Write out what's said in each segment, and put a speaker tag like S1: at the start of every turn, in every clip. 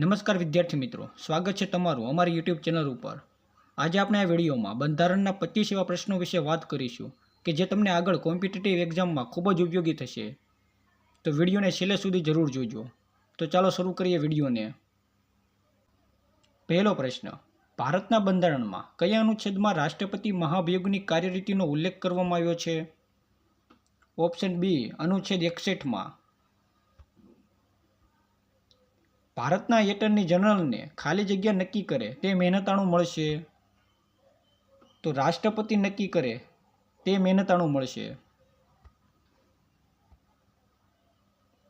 S1: નમસ્કાર વિદ્યાર્થી મિત્રો, સ્વાગત છે તમારું અમારી યુટ્યુબ ચેનલ ઉપર. આજે આપણે આ વિડીયોમાં બંધારણના પચીસ એવા પ્રશ્નો વિશે વાત કરીશું કે જે તમને આગળ કોમ્પિટિટિવ એક્ઝામમાં ખૂબ જ ઉપયોગી થશે. તો વિડીયોને છેલ્લે સુધી જરૂર જોજો. તો ચાલો શરૂ કરીએ વિડીયોને. પહેલો પ્રશ્ન, ભારતના બંધારણમાં કયા અનુચ્છેદમાં રાષ્ટ્રપતિ મહાભિયોગની કાર્યરીતિનો ઉલ્લેખ કરવામાં આવ્યો છે? ઓપ્શન બી, અનુચ્છેદ એકસઠમાં. ભારતના એટર્ની જનરલને ખાલી જગ્યા નક્કી કરે, તે મહેનતાણું મળશે. તો રાષ્ટ્રપતિ નક્કી કરે, તે મહેનતાણું મળશે.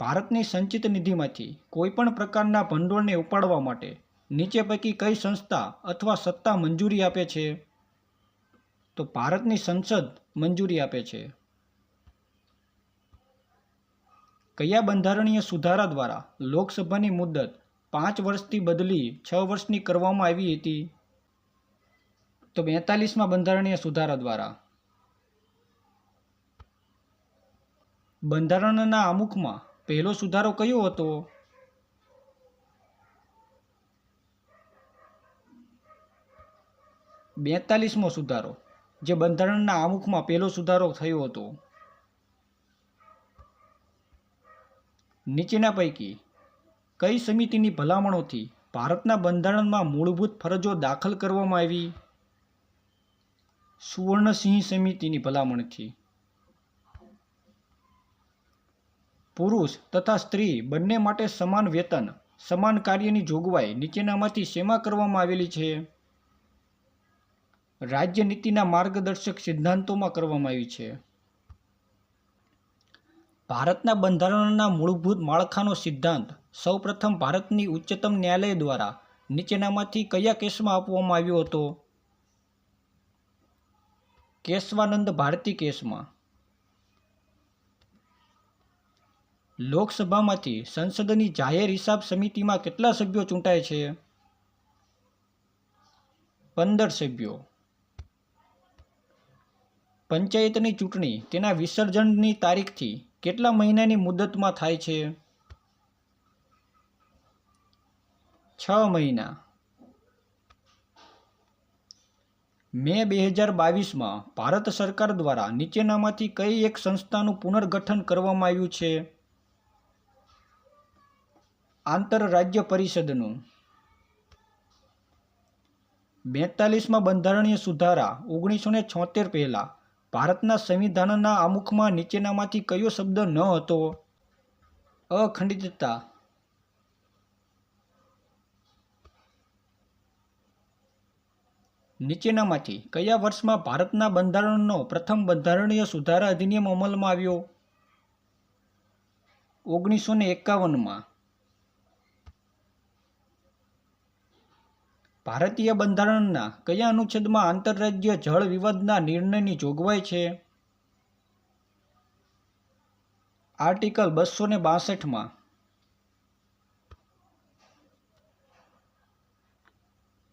S1: ભારતની સંચિત નિધિમાંથી કોઈપણ પ્રકારના ભંડોળને ઉપાડવા માટે નીચે પૈકી કઈ સંસ્થા અથવા સત્તા મંજૂરી આપે છે? તો ભારતની સંસદ મંજૂરી આપે છે. કયા બંધારણીય સુધારા દ્વારા લોકસભાની મુદત પાંચ વર્ષથી બદલી છ વર્ષની કરવામાં આવી હતી? તો બેતાલીસમાં બંધારણીય સુધારા દ્વારા. બંધારણના અમુખમાં પહેલો સુધારો કયો હતો? બેતાલીસમો સુધારો, જે બંધારણના અમુખમાં પહેલો સુધારો થયો હતો. નીચેના પૈકી કઈ સમિતિની ભલામણોથી ભારતના બંધારણમાં મૂળભૂત ફરજો દાખલ કરવામાં આવી? સુવર્ણસિંહ સમિતિની ભલામણથી. પુરુષ તથા સ્ત્રી બંને માટે સમાન વેતન, સમાન કાર્યની જોગવાઈ નીચેનામાંથી શેમાં કરવામાં આવેલી છે? રાજ્ય નીતિના માર્ગદર્શક સિદ્ધાંતોમાં કરવામાં આવી છે. ભારતના બંધારણના મૂળભૂત માળખાનો સિદ્ધાંત સૌપ્રથમ ભારતની ઉચ્ચતમ ન્યાયાલય દ્વારા નીચેનામાંથી કયા કેસમાં આપવામાં આવ્યો હતો? કેશવાનંદ ભારતી કેસમાં. લોકસભામાંથી સંસદની જાહેર હિસાબ સમિતિમાં કેટલા સભ્યો ચૂંટાય છે? પંદર સભ્યો. પંચાયતની ચૂંટણી તેના વિસર્જનની તારીખથી કેટલા મહિનાની મુદતમાં થાય છે? છ મહિના. મે બે હજાર બાવીસમાં ભારત સરકાર દ્વારા નીચેનામાંથી કઈ એક સંસ્થાનું પુનર્ગઠન કરવામાં આવ્યું છે? આંતરરાજ્ય પરિષદનું. બેતાલીસમાં બંધારણીય સુધારા ઓગણીસો ને છોતેર પહેલાં. ભારતના સંવિધાનના આમુખમાં નીચેનામાંથી કયો શબ્દ ન હતો? અખંડિતતા. નીચેનામાંથી કયા વર્ષમાં ભારતના બંધારણનો પ્રથમ બંધારણીય સુધારા અધિનિયમ અમલમાં આવ્યો? ઓગણીસો ને એકાવનમાં. ભારતીય બંધારણના કયા અનુચ્છેદમાં આંતરરાજ્ય જળ વિવાદના નિર્ણયની જોગવાઈ છે? આર્ટિકલ બસો ને બાસઠમાં.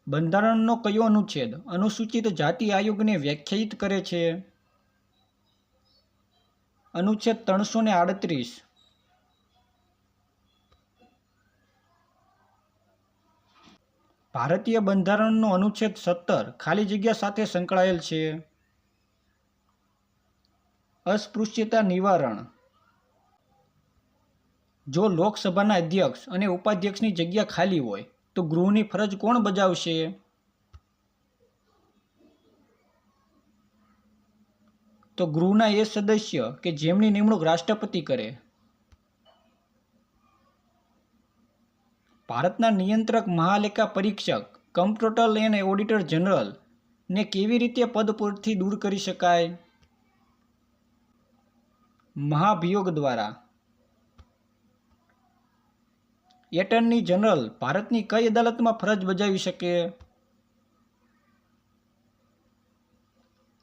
S1: બંધારણનો કયો અનુચ્છેદ અનુસૂચિત જાતિ આયોગને વ્યાખ્યાયિત કરે છે? અનુચ્છેદ ત્રણસો ને આડત્રીસ. ભારતીય બંધારણનો અનુચ્છેદ સત્તર ખાલી જગ્યા સાથે સંકળાયેલ છે. અસ્પૃશ્યતા નિવારણ. જો લોકસભાના અધ્યક્ષ અને ઉપાધ્યક્ષની જગ્યા ખાલી હોય, તો ગૃહની ફરજ કોણ બજાવશે? તો ગૃહના એ સદસ્ય કે જેમની નિમણૂક રાષ્ટ્રપતિ કરે? ભારતના નિયંત્રક મહાલેખા પરીક્ષક, કમ્પ્યુટર એન્ડ ઓડિટર જનરલ ને કેવી રીતે પદ પરથી દૂર કરી શકાય? મહાભિયોગ દ્વારા. એટર્ની જનરલ, ભારતની કઈ અદાલતમાં ફરજ બજાવી શકે?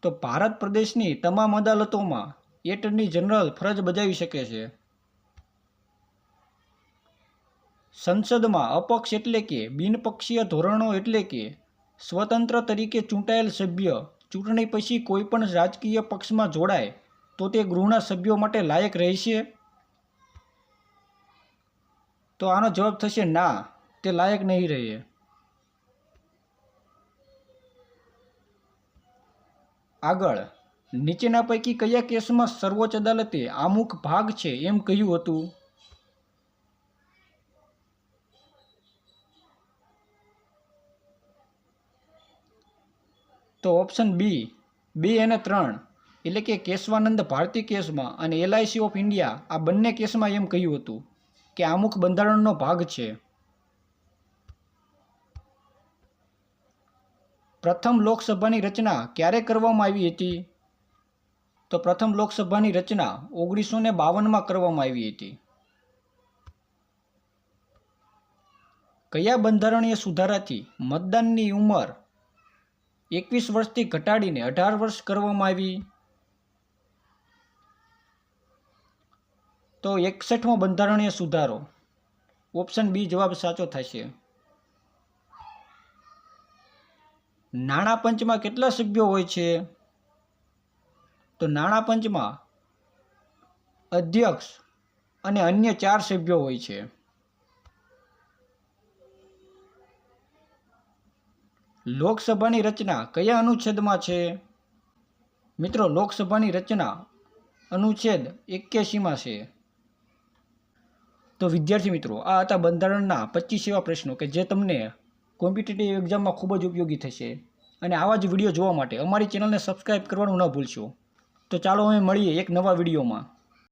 S1: તો ભારત પ્રદેશની તમામ અદાલતોમાં એટર્ની જનરલ ફરજ બજાવી શકે છે. સંસદમાં અપક્ષ એટલે કે બિનપક્ષીય ધોરણો એટલે કે સ્વતંત્ર તરીકે ચૂંટાયેલ સભ્ય ચૂંટણી પછી કોઈપણ રાજકીય પક્ષમાં જોડાય, તો તે ગૃહના સભ્યો માટે લાયક રહેશે? તો આનો જવાબ થશે ના, તે લાયક નહીં રહે આગળ, નીચેના પૈકી કયા કેસમાં સર્વોચ્ચ અદાલતે આમુખ ભાગ છે એમ કહ્યું હતું? તો ઓપ્શન બી બે અને ત્રણ. એટલે કે કેશવાનંદ ભારતી કેસમાં અને એલઆઈસી ઓફ ઇન્ડિયા આ બંને કેસમાં એમ કહ્યું હતું કે આમુખ બંધારણનો ભાગ છે. પ્રથમ લોકસભાની રચના ક્યારે કરવામાં આવી હતી? તો પ્રથમ લોકસભાની રચના ઓગણીસો ને બાવનમાં કરવામાં આવી હતી. કયા બંધારણીય સુધારાથી મતદાનની ઉંમર એકવીસ વર્ષથી ઘટાડીને અઢાર વર્ષ કરવામાં આવી. તો એકસઠમો બંધારણીય સુધારો. ઓપ્શન બી જવાબ સાચો થશે. નાણાં પંચમાં કેટલા સભ્યો હોય છે? તો નાણાં પંચમાં અધ્યક્ષ અને અન્ય ચાર સભ્યો હોય છે. લોકસભાની રચના કયા અનુચ્છેદમાં છે? મિત્રો, લોકસભાની રચના અનુચ્છેદ એક્યાસીમાં છે. તો વિદ્યાર્થી મિત્રો, આ હતા બંધારણના પચીસ એવા પ્રશ્નો કે જે તમને કોમ્પિટિટિવ એક્ઝામમાં ખૂબ જ ઉપયોગી થશે. અને આવા જ વીડિયો જોવા માટે અમારી ચેનલને સબસ્ક્રાઈબ કરવાનું ન ભૂલશો. તો ચાલો અમે મળીએ એક નવા વિડીયોમાં.